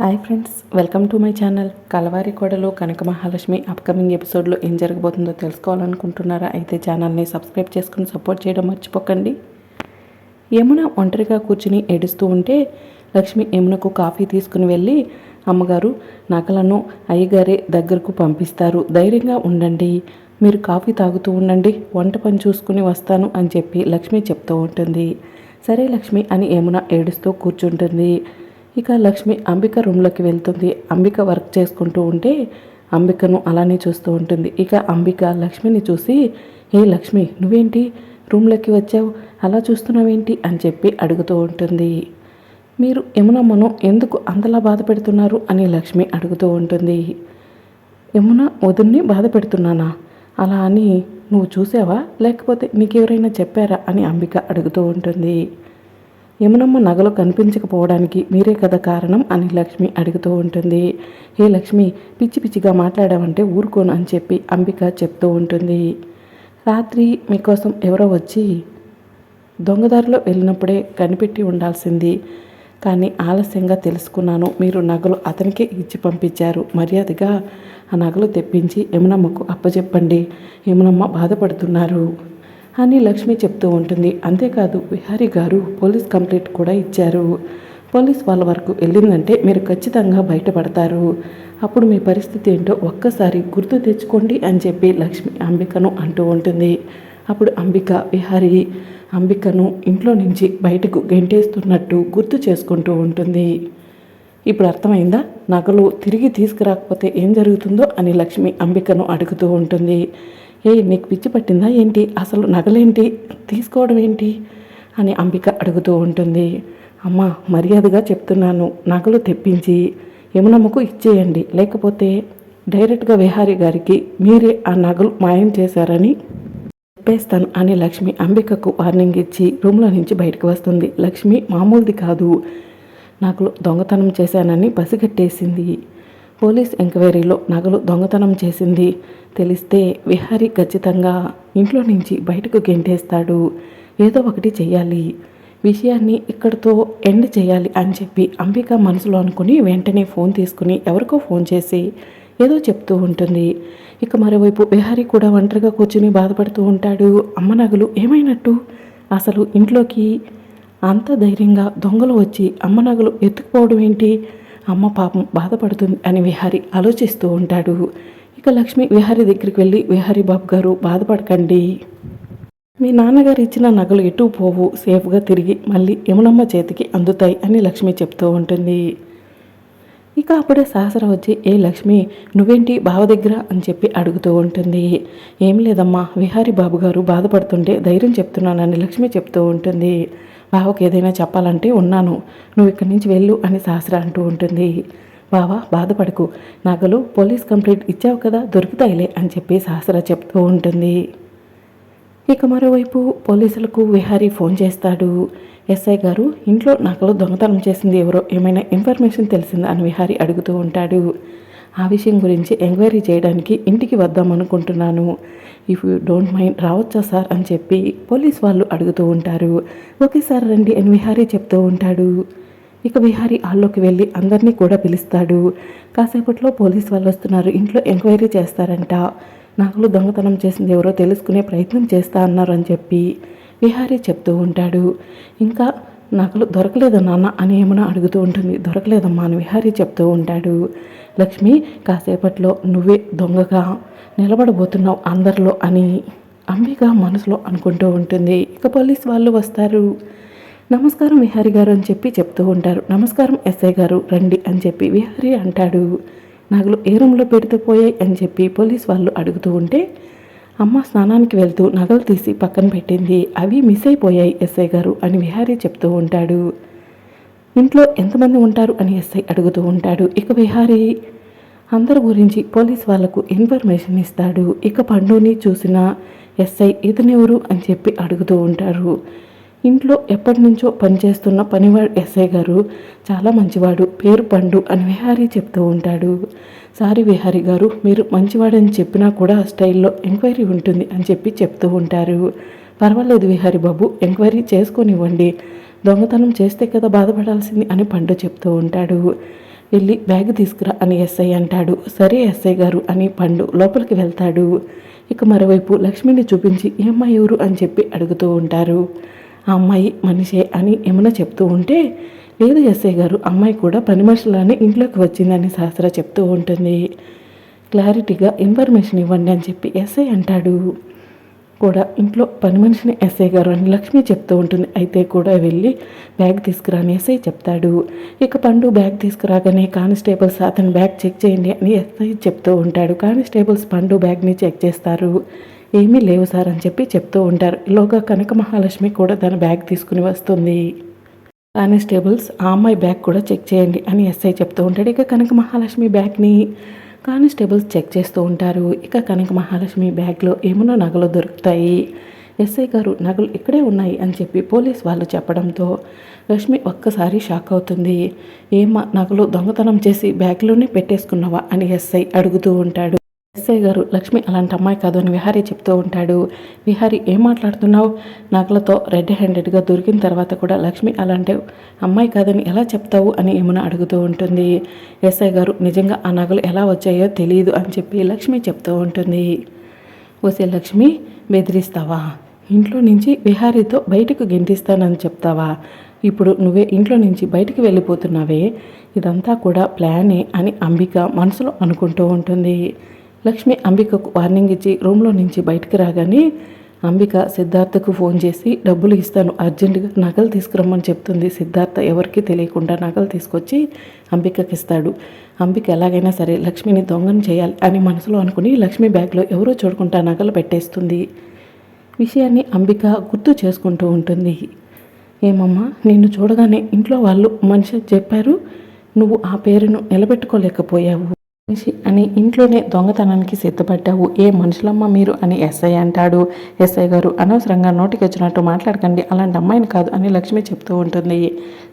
Hi friends welcome to my channel. Kalavari Kodalu Kanaka Mahalakshmi upcoming ఎపిసోడ్లో ఏం జరగబోతుందో తెలుసుకోవాలనుకుంటున్నారా? అయితే ఛానల్ని సబ్స్క్రైబ్ చేసుకుని సపోర్ట్ చేయడం మర్చిపోకండి. యమున ఒంటరిగా కూర్చుని ఏడుస్తూ ఉంటే లక్ష్మి యమునకు కాఫీ తీసుకుని వెళ్ళి అమ్మగారు నగలను అయ్యగారే దగ్గరకు పంపిస్తారు. ధైర్యంగా ఉండండి. మీరు కాఫీ తాగుతూ ఉండండి. వంట పని చూసుకుని వస్తాను అని చెప్పి లక్ష్మి చెప్తూ ఉంటుంది. సరే లక్ష్మి అని యమున ఏడుస్తూ కూర్చుంటుంది. ఇక లక్ష్మి అంబిక రూమ్లోకి వెళ్తుంది. అంబిక వర్క్ చేసుకుంటూ ఉంటే అంబికను అలానే చూస్తూ ఉంటుంది. ఇక అంబిక లక్ష్మిని చూసి ఏ లక్ష్మి నువ్వేంటి? రూమ్లోకి వచ్చావు? అలా చూస్తున్నావేంటి? అని చెప్పి అడుగుతూ ఉంటుంది. మీరు యమునమ్మను ఎందుకు అంతలా బాధ పెడుతున్నారు? అని లక్ష్మి అడుగుతూ ఉంటుంది. యమున వదిన్ని బాధ పెడుతున్నానా? అలా అని నువ్వు చూసావా? లేకపోతే నీకెవరైనా చెప్పారా? అని అంబిక అడుగుతూ ఉంటుంది. యమునమ్మ నగలు కనిపించకపోవడానికి మీరే కదా కారణం అని లక్ష్మి అడుగుతూ ఉంటుంది. హే లక్ష్మి పిచ్చి పిచ్చిగా మాట్లాడామంటే ఊరుకోను అని చెప్పి అంబిక చెప్తూ ఉంటుంది. రాత్రి మీకోసం ఎవరో వచ్చి దొంగదారిలో వెళ్ళినప్పుడే కనిపెట్టి ఉండాల్సింది. కానీ ఆలస్యంగా తెలుసుకున్నాను మీరు నగలు అతనికే ఇచ్చి పంపించారు. మర్యాదగా ఆ నగలు తెప్పించి యమునమ్మకు అప్పచెప్పండి యమునమ్మ బాధపడుతున్నారు. అని లక్ష్మి చెప్తూ ఉంటుంది. అంతేకాదు విహారీ గారు పోలీస్ కంప్లైంట్ కూడా ఇచ్చారు. పోలీస్ వాళ్ళ వరకు వెళ్ళిందంటే మీరు ఖచ్చితంగా బయటపడతారు. అప్పుడు మీ పరిస్థితి ఏంటో ఒక్కసారి గుర్తు తెచ్చుకోండి అని చెప్పి లక్ష్మి అంబికను అంటూ ఉంటుంది. అప్పుడు అంబిక విహారీ అంబికను ఇంట్లో నుంచి బయటకు గెంటేస్తున్నట్టు గుర్తు చేసుకుంటూ ఉంటుంది. ఇప్పుడు అర్థమైందా? నగలు తిరిగి తీసుకురాకపోతే ఏం జరుగుతుందో అని లక్ష్మి అంబికను అడుగుతూ ఉంటుంది. ఏ నీకు పిచ్చి పట్టిందా ఏంటి? అసలు నగలేంటి? తీసుకోవడం ఏంటి? అని అంబిక అడుగుతూ ఉంటుంది. అమ్మ మర్యాదగా చెప్తున్నాను. నగలు తెప్పించి యమునమ్మకు ఇచ్చేయండి. లేకపోతే డైరెక్ట్గా విహారీ గారికి మీరే ఆ నగలు మాయం చేశారని చెప్పేస్తాను అని లక్ష్మి అంబికకు వార్నింగ్ ఇచ్చి రూమ్లో నుంచి బయటకు వస్తుంది. లక్ష్మి మామూలుది కాదు. నగలు దొంగతనం చేశానని పసిగట్టేసింది పోలీస్ ఎంక్వైరీలో నగలు దొంగతనం చేసింది. తెలిస్తే విహారీ ఖచ్చితంగా ఇంట్లో నుంచి బయటకు గెంటేస్తాడు. ఏదో ఒకటి చెయ్యాలి. విషయాన్ని ఇక్కడితో ఎండ్ చేయాలి అని చెప్పి అంబిక మనసులో అనుకుని వెంటనే ఫోన్ తీసుకుని ఎవరికో ఫోన్ చేసి ఏదో చెప్తూ ఉంటుంది. ఇక మరోవైపు విహారీ కూడా ఒంటరిగా కూర్చుని బాధపడుతూ ఉంటాడు. అమ్మ నగలు ఏమైనట్టు? అసలు ఇంట్లోకి అంత ధైర్యంగా దొంగలు వచ్చి అమ్మ నగలు ఎత్తుకుపోవడం ఏంటి? అమ్మ పాపం బాధపడుతుంది అని విహారి ఆలోచిస్తూ ఉంటాడు. ఇక లక్ష్మి విహారి దగ్గరికి వెళ్ళి విహారి బాబు గారు బాధపడకండి. మీ నాన్నగారు ఇచ్చిన నగలు ఎటు పోవు. సేఫ్గా తిరిగి మళ్ళీ యమునమ్మ చేతికి అందుతాయి అని లక్ష్మి చెప్తూ ఉంటుంది. ఇక అప్పుడే సహస్రం వచ్చి ఏ లక్ష్మి నువ్వేంటి బావ దగ్గర? అని చెప్పి అడుగుతూ ఉంటుంది. ఏం లేదమ్మా విహారీ బాబు గారు బాధపడుతుంటే ధైర్యం చెప్తున్నానని లక్ష్మి చెప్తూ ఉంటుంది. బావకు ఏదైనా చెప్పాలంటే ఉన్నాను. నువ్వు ఇక్కడి నుంచి వెళ్ళు అని సహస్ర అంటూ ఉంటుంది. బావా బాధపడకు. నగలు పోలీస్ కంప్లైంట్ ఇచ్చావు కదా దొరుకుతాయిలే అని చెప్పి సహస్ర చెప్తూ ఉంటుంది. ఇక మరోవైపు పోలీసులకు విహారీ ఫోన్ చేస్తాడు. ఎస్ఐ గారు ఇంట్లో నగలు దొంగతనం చేసింది ఎవరో ఏమైనా ఇన్ఫర్మేషన్ తెలిసిందా అని విహారీ అడుగుతూ ఉంటాడు. ఆ విషయం గురించి ఎంక్వైరీ చేయడానికి ఇంటికి వద్దాం అనుకుంటున్నాను. ఇఫ్ యూ డోంట్ మైండ్ రావచ్చా సార్ అని చెప్పి పోలీస్ వాళ్ళు అడుగుతూ ఉంటారు. ఓకే సార్ రండి అని విహారీ చెప్తూ ఉంటాడు. ఇక విహారీ హాల్లోకి వెళ్ళి అందరినీ కూడా పిలుస్తాడు. కాసేపట్లో పోలీస్ వాళ్ళు వస్తున్నారు. ఇంట్లో ఎంక్వైరీ చేస్తారంట. నగలు దొంగతనం చేసింది ఎవరో తెలుసుకునే ప్రయత్నం చేస్తా అన్నారు అని చెప్పి విహారీ చెప్తూ ఉంటాడు. ఇంకా నాకు దొరకలేదు నాన్న అని ఏమైనా అడుగుతూ ఉంటుంది. దొరకలేదమ్మా అని విహారీ చెప్తూ ఉంటాడు. లక్ష్మి కాసేపట్లో నువ్వే దొంగగా నిలబడబోతున్నావు అందరిలో అని అంబిక మనసులో అనుకుంటూ ఉంటుంది. ఇక పోలీస్ వాళ్ళు వస్తారు. నమస్కారం విహారి గారు అని చెప్పి చెప్తూ ఉంటారు. నమస్కారం ఎస్ఐ గారు రండి అని చెప్పి విహారి అంటాడు. నగలు ఏ రూమ్లో పెడితే పోయాయి అని చెప్పి పోలీస్ వాళ్ళు అడుగుతూ ఉంటే అమ్మ స్నానానికి వెళ్తూ నగలు తీసి పక్కన పెట్టింది. అవి మిస్ అయిపోయాయి ఎస్ఐ గారు అని విహారీ చెప్తూ ఉంటాడు. ఇంట్లో ఎంతమంది ఉంటారు అని ఎస్ఐ అడుగుతూ ఉంటాడు. ఇక విహారీ అందరి గురించి పోలీస్ వాళ్ళకు ఇన్ఫర్మేషన్ ఇస్తాడు. ఇక పండుని చూసిన ఎస్ఐ ఇతనెవరు అని చెప్పి అడుగుతూ ఉంటారు. ఇంట్లో ఎప్పటి నుంచో పనిచేస్తున్న పనివాడు ఎస్ఐ గారు చాలా మంచివాడు పేరు పండు అని విహారీ చెప్తూ ఉంటాడు. సారీ విహారి గారు మీరు మంచివాడని చెప్పినా కూడా స్టైల్లో ఎంక్వైరీ ఉంటుంది అని చెప్పి చెప్తూ ఉంటారు. పర్వాలేదు విహారి బాబు ఎంక్వైరీ చేసుకునివ్వండి. దొంగతనం చేస్తే కదా బాధపడాల్సింది అని పండు చెప్తూ ఉంటాడు. వెళ్ళి బ్యాగ్ తీసుకురా అని ఎస్ఐ అంటాడు. సరే ఎస్ఐ గారు అని పండు లోపలికి వెళ్తాడు. ఇక మరోవైపు లక్ష్మిని చూపించి ఈ అమ్మాయి ఎవరు? అని చెప్పి అడుగుతూ ఉంటారు. ఆ అమ్మాయి మనిషే అని ఏమైనా చెప్తూ ఉంటే లేదు ఎస్ఐ గారు అమ్మాయి కూడా పని మనుషులానే ఇంట్లోకి వచ్చిందని శాస్త్ర చెప్తూ ఉంటుంది. క్లారిటీగా ఇన్ఫర్మేషన్ ఇవ్వండి అని చెప్పి ఎస్ఐ అంటాడు. కూడా ఇంట్లో పని మనిషిని ఎస్ఐ గారు అని లక్ష్మి చెప్తూ ఉంటుంది. అయితే కూడా వెళ్ళి బ్యాగ్ తీసుకురాని ఎస్ఐ చెప్తాడు. ఇక పండు బ్యాగ్ తీసుకురాగానే కానిస్టేబుల్స్ అతని బ్యాగ్ చెక్ చేయండి అని ఎస్ఐ చెప్తూ ఉంటాడు. కానిస్టేబుల్స్ పండు బ్యాగ్ని చెక్ చేస్తారు. ఏమీ లేవు సార్ అని చెప్పి చెప్తూ ఉంటారు. లోగా కనక మహాలక్ష్మి కూడా తన బ్యాగ్ తీసుకుని వస్తుంది. కానిస్టేబుల్స్ ఆ అమ్మాయి బ్యాగ్ కూడా చెక్ చేయండి అని ఎస్ఐ చెప్తూ ఉంటాడు. ఇక కనక మహాలక్ష్మి బ్యాగ్ని కానిస్టేబుల్స్ చెక్ చేస్తూ ఉంటారు. ఇక కనక మహాలక్ష్మి బ్యాగ్లో ఏమైనా నగలు దొరుకుతాయి? ఎస్ఐ గారు నగలు ఇక్కడే ఉన్నాయి అని చెప్పి పోలీస్ వాళ్ళు చెప్పడంతో లక్ష్మి ఒక్కసారి షాక్ అవుతుంది. ఏమా నగలు దొంగతనం చేసి బ్యాగ్లోనే పెట్టేసుకున్నావా? అని ఎస్ఐ అడుగుతూ ఉంటాడు. ఎస్ఐ గారు లక్ష్మి అలాంటి అమ్మాయి కాదు అని విహారీ చెప్తూ ఉంటాడు. విహారీ ఏం మాట్లాడుతున్నావు? నగలతో రెడ్ హ్యాండెడ్గా దొరికిన తర్వాత కూడా లక్ష్మి అలాంటి అమ్మాయి కాదని ఎలా చెప్తావు? అని ఏమైనా అడుగుతూ ఉంటుంది. ఎస్ఐ గారు నిజంగా ఆ నగలు ఎలా వచ్చాయో తెలియదు అని చెప్పి లక్ష్మి చెప్తూ ఉంటుంది. ఓసే లక్ష్మి బెదిరిస్తావా? ఇంట్లో నుంచి విహారీతో బయటకు గెంటిస్తానని చెప్తావా? ఇప్పుడు నువ్వే ఇంట్లో నుంచి బయటికి వెళ్ళిపోతున్నావే? ఇదంతా కూడా ప్లానే అని అంబిక మనసులో అనుకుంటూ ఉంటుంది. లక్ష్మి అంబికకు వార్నింగ్ ఇచ్చి రూమ్లో నుంచి బయటకు రాగానే అంబిక సిద్ధార్థకు ఫోన్ చేసి డబ్బులు ఇస్తాను అర్జెంటుగా నగలు తీసుకురమ్మని చెప్తుంది. సిద్ధార్థ ఎవరికి తెలియకుండా నగలు తీసుకొచ్చి అంబికకి ఇస్తాడు. అంబిక ఎలాగైనా సరే లక్ష్మిని దొంగను చేయాలి అని మనసులో అనుకుని లక్ష్మి బ్యాగ్లో ఎవరో చూడకుండా నగలు పెట్టేస్తుంది. విషయాన్ని అంబిక గుర్తు చేసుకుంటూ ఉంటుంది. ఏమమ్మా నిన్ను చూడగానే ఇంట్లో వాళ్ళు మనిషి చెప్పారు నువ్వు ఆ పేరును నిలబెట్టుకోలేకపోయావు. మనిషి అని ఇంట్లోనే దొంగతనానికి సిద్ధపడ్డావు. ఏ మనుషులమ్మ మీరు అని ఎస్ఐ అంటాడు. ఎస్ఐ గారు అనవసరంగా నోటికి వచ్చినట్టు మాట్లాడకండి. అలాంటి అమ్మాయిని కాదు అని లక్ష్మి చెప్తూ ఉంటుంది.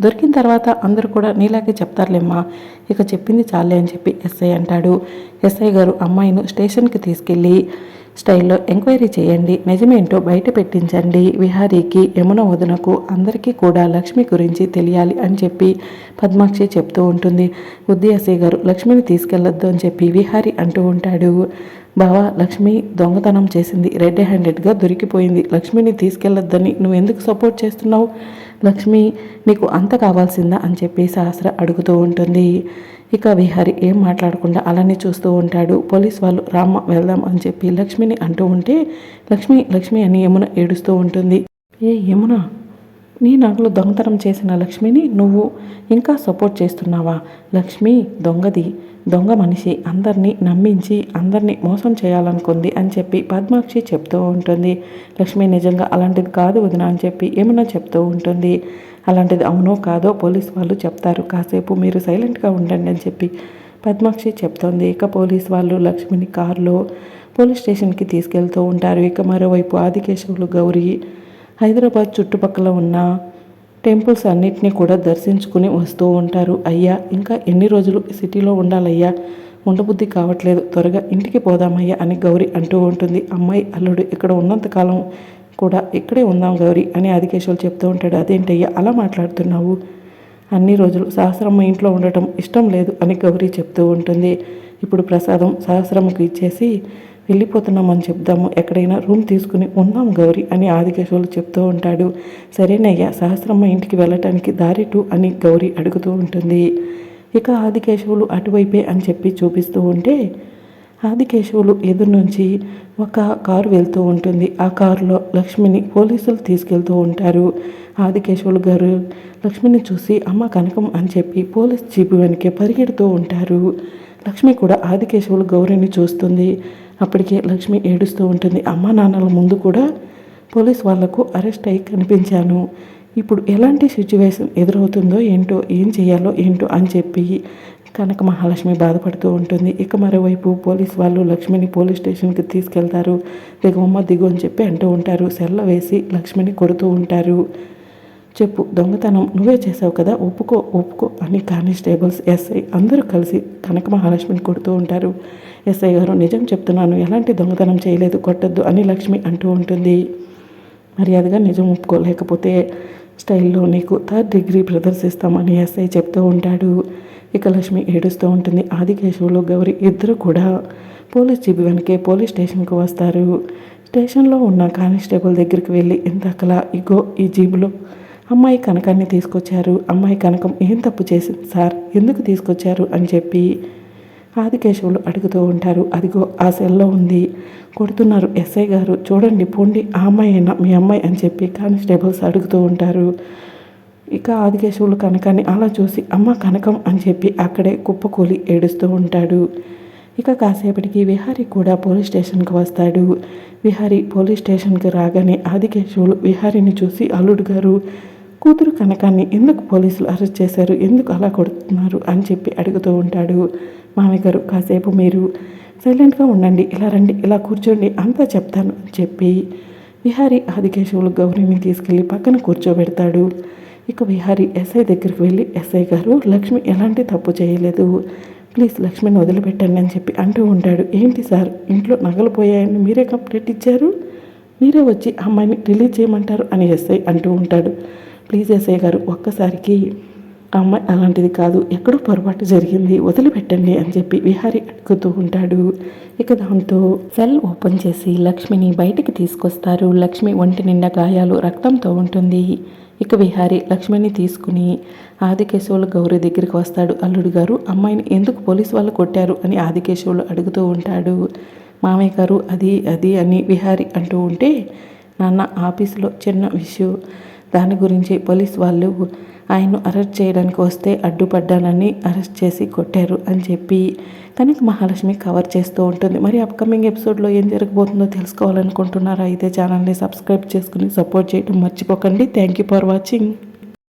దొరికిన తర్వాత అందరూ కూడా నీలాగే చెప్తారులేమ్మా. ఇక చెప్పింది చాలే అని చెప్పి ఎస్ఐ అంటాడు. ఎస్ఐ గారు అమ్మాయిను స్టేషన్కి తీసుకెళ్ళి స్టైల్లో ఎంక్వైరీ చేయండి. నిజమేంటో బయట పెట్టించండి. విహారీకి యమున వదనకు అందరికీ కూడా లక్ష్మి గురించి తెలియాలి అని చెప్పి పద్మాక్షి చెప్తూ ఉంటుంది. ఉదయశ్రీ గారు లక్ష్మిని తీసుకెళ్ళొద్దు అని చెప్పి విహారీ అంటూ ఉంటాడు. బావా లక్ష్మి దొంగతనం చేసింది. రెడ్ హ్యాండెడ్గా దొరికిపోయింది. లక్ష్మిని తీసుకెళ్ళొద్దని నువ్వు ఎందుకు సపోర్ట్ చేస్తున్నావు? లక్ష్మి నీకు అంత కావాల్సిందా అని చెప్పి సహస్ర అడుగుతూ ఉంటుంది. ఇక విహారి ఏం మాట్లాడకుండా అలానే చూస్తూ ఉంటాడు. పోలీస్ వాళ్ళు రామ్మ వెళ్దాం అని చెప్పి లక్ష్మిని అంటూ ఉంటే లక్ష్మి లక్ష్మి అని యమున ఏడుస్తూ ఉంటుంది. ఏ యమున నీ నగలు దొంగతనం చేసిన లక్ష్మిని నువ్వు ఇంకా సపోర్ట్ చేస్తున్నావా? లక్ష్మి దొంగది. దొంగ మనిషి అందరినీ నమ్మించి అందరినీ మోసం చేయాలనుకుంది అని చెప్పి పద్మాక్షి చెప్తూ ఉంటుంది. లక్ష్మి నిజంగా అలాంటిది కాదు వదిన అని చెప్పి ఏమన్నా చెప్తూ ఉంటుంది. అలాంటిది అవునో కాదో పోలీస్ వాళ్ళు చెప్తారు. కాసేపు మీరు సైలెంట్గా ఉండండి అని చెప్పి పద్మాక్షి చెప్తోంది. ఇక పోలీస్ వాళ్ళు లక్ష్మిని కారులో పోలీస్ స్టేషన్కి తీసుకెళ్తూ ఉంటారు. ఇక మరోవైపు ఆదికేశవులు గౌరీ హైదరాబాద్ చుట్టుపక్కల ఉన్న టెంపుల్స్ అన్నిటినీ కూడా దర్శించుకుని వస్తూ ఉంటారు. అయ్యా ఇంకా ఎన్ని రోజులు సిటీలో ఉండాలయ్యా? ఉండబుద్ధి కావట్లేదు. త్వరగా ఇంటికి పోదామయ్యా అని గౌరీ అంటూ ఉంటుంది. అమ్మాయి అల్లుడు ఇక్కడ ఉన్నంతకాలం కూడా ఇక్కడే ఉందాం గౌరీ అని ఆదికేశ్వరు చెప్తూ ఉంటాడు. అదేంటయ్యా అలా మాట్లాడుతున్నావు? అన్ని రోజులు సహస్రమ్మ ఇంట్లో ఉండటం ఇష్టం లేదు అని గౌరీ చెప్తూ ఉంటుంది. ఇప్పుడు ప్రసాదం సహస్రమ్మకు ఇచ్చేసి వెళ్ళిపోతున్నామని చెప్దాము. ఎక్కడైనా రూమ్ తీసుకుని ఉందాం గౌరీ అని ఆదికేశవులు చెప్తూ ఉంటాడు. సరేనయ్యా సహస్రమ్మ ఇంటికి వెళ్ళటానికి దారిటు అని గౌరీ అడుగుతూ ఉంటుంది. ఇక ఆదికేశవులు అటువైపే అని చెప్పి చూపిస్తూ ఉంటే ఆదికేశవులు ఎదురు నుంచి ఒక కారు వెళ్తూ ఉంటుంది. ఆ కారులో లక్ష్మిని పోలీసులు తీసుకెళ్తూ ఉంటారు. ఆదికేశవులు గారు లక్ష్మిని చూసి అమ్మ కనకం అని చెప్పి పోలీస్ జీపు వెనకే పరిగెడుతూ ఉంటారు. లక్ష్మి కూడా ఆదికేశవులు గౌరిని చూస్తుంది. అప్పటికే లక్ష్మి ఏడుస్తూ ఉంటుంది. అమ్మ నాన్నల ముందు కూడా పోలీస్ వాళ్ళకు అరెస్ట్ అయ్యి కనిపించాను. ఇప్పుడు ఎలాంటి సిచ్యువేషన్ ఎదురవుతుందో ఏంటో ఏం చేయాలో ఏంటో అని చెప్పి కనక మహాలక్ష్మి బాధపడుతూ ఉంటుంది. ఇక మరోవైపు పోలీస్ వాళ్ళు లక్ష్మిని పోలీస్ స్టేషన్కి తీసుకెళ్తారు. దిగమ్మ దిగు అని చెప్పి అంటూ ఉంటారు. సెల్ల వేసి లక్ష్మిని కొడుతూ ఉంటారు. చెప్పు దొంగతనం నువ్వే చేసావు కదా ఒప్పుకో ఒప్పుకో అని కానిస్టేబుల్స్ ఎస్ఐ అందరూ కలిసి కనక మహాలక్ష్మిని కొడుతూ ఉంటారు. ఎస్ఐ గారు నిజం చెప్తున్నాను ఎలాంటి దొంగతనం చేయలేదు కొట్టద్దు అని లక్ష్మి అంటూ ఉంటుంది. మర్యాదగా నిజం ఒప్పుకోలేకపోతే స్టైల్లో నీకు థర్డ్ డిగ్రీ ప్రదర్శిస్తామని ఎస్ఐ చెప్తూ ఉంటాడు. ఇక లక్ష్మి ఏడుస్తూ ఉంటుంది. ఆదికేశవులు గౌరి ఇద్దరు కూడా పోలీస్ జీబు వెనకే పోలీస్ స్టేషన్కి వస్తారు. స్టేషన్లో ఉన్న కానిస్టేబుల్ దగ్గరికి వెళ్ళి ఇంతకలా ఇగో ఈ జీబులో అమ్మాయి కనకాన్ని తీసుకొచ్చారు. అమ్మాయి కనకం ఏం తప్పు చేసింది సార్? ఎందుకు తీసుకొచ్చారు? అని చెప్పి ఆదికేశవులు అడుగుతూ ఉంటారు. అదిగో ఆ సెల్లో ఉంది. కొడుతున్నారు ఎస్ఐ గారు. చూడండి పోండి ఆ అమ్మాయి అయినా మీ అమ్మాయి అని చెప్పి కానిస్టేబుల్స్ అడుగుతూ ఉంటారు. ఇక ఆదికేశవులు కనకాన్ని అలా చూసి అమ్మ కనకం అని చెప్పి అక్కడే కుప్పకూలి ఏడుస్తూ ఉంటాడు. ఇక కాసేపటికి విహారీ కూడా పోలీస్ స్టేషన్కి వస్తాడు. విహారీ పోలీస్ స్టేషన్కి రాగానే ఆదికేశవులు విహారీని చూసి అల్లుడు గారు కూతురు కనకాన్ని ఎందుకు పోలీసులు అరెస్ట్ చేశారు ఎందుకు అలా కొడుతున్నారు అని చెప్పి అడుగుతూ ఉంటాడు మామయ్య గారు కాసేపు మీరు సైలెంట్గా ఉండండి ఇలా రండి ఇలా కూర్చోండి అంతా చెప్తాను అని చెప్పి విహారీ ఆదికేశవులు గౌరీని తీసుకెళ్ళి పక్కన కూర్చోబెడతాడు. ఇక విహారీ ఎస్ఐ దగ్గరికి వెళ్ళి ఎస్ఐ గారు లక్ష్మి ఎలాంటి తప్పు చేయలేదు. ప్లీజ్ లక్ష్మిని వదిలిపెట్టండి అని చెప్పి అంటూ ఉంటాడు. ఏంటి సార్ ఇంట్లో నగలు పోయాయని మీరే కంప్లైంట్ ఇచ్చారు? మీరే వచ్చి అమ్మాయిని రిలీజ్ చేయమంటారు అని ఎస్ఐ అంటూ ఉంటాడు. ప్లీజ్ ఎస్ఐ గారు ఒక్కసారికి అమ్మాయి అలాంటిది కాదు ఎక్కడో పొరపాటు జరిగింది వదిలిపెట్టండి అని చెప్పి విహారి అడుగుతూ ఉంటాడు. ఇక దాంతో సెల్ ఓపెన్ చేసి లక్ష్మిని బయటికి తీసుకొస్తారు. లక్ష్మి ఒంటి నిండా గాయాలు రక్తంతో ఉంటుంది. ఇక విహారి లక్ష్మిని తీసుకుని ఆదికేశవులు గౌరీ దగ్గరికి వస్తాడు. అల్లుడు గారు అమ్మాయిని ఎందుకు పోలీసు వాళ్ళు కొట్టారు అని ఆదికేశవులు అడుగుతూ ఉంటాడు. మామయ్య గారు అది అది అని విహారి అంటూ ఉంటే నాన్న ఆఫీసులో చిన్న విషయం దాని గురించి పోలీస్ వాళ్ళు ఆయన్ను అరెస్ట్ చేయడానికి వస్తే అడ్డుపడ్డానని అరెస్ట్ చేసి కొట్టారు అని చెప్పి కనుక మహాలక్ష్మి కవర్ చేస్తూ ఉంటుంది. మరి అప్కమింగ్ ఎపిసోడ్లో ఏం జరగబోతుందో తెలుసుకోవాలనుకుంటున్నారా? అయితే ఛానల్ని సబ్స్క్రైబ్ చేసుకుని సపోర్ట్ చేయడం మర్చిపోకండి. Thank you for watching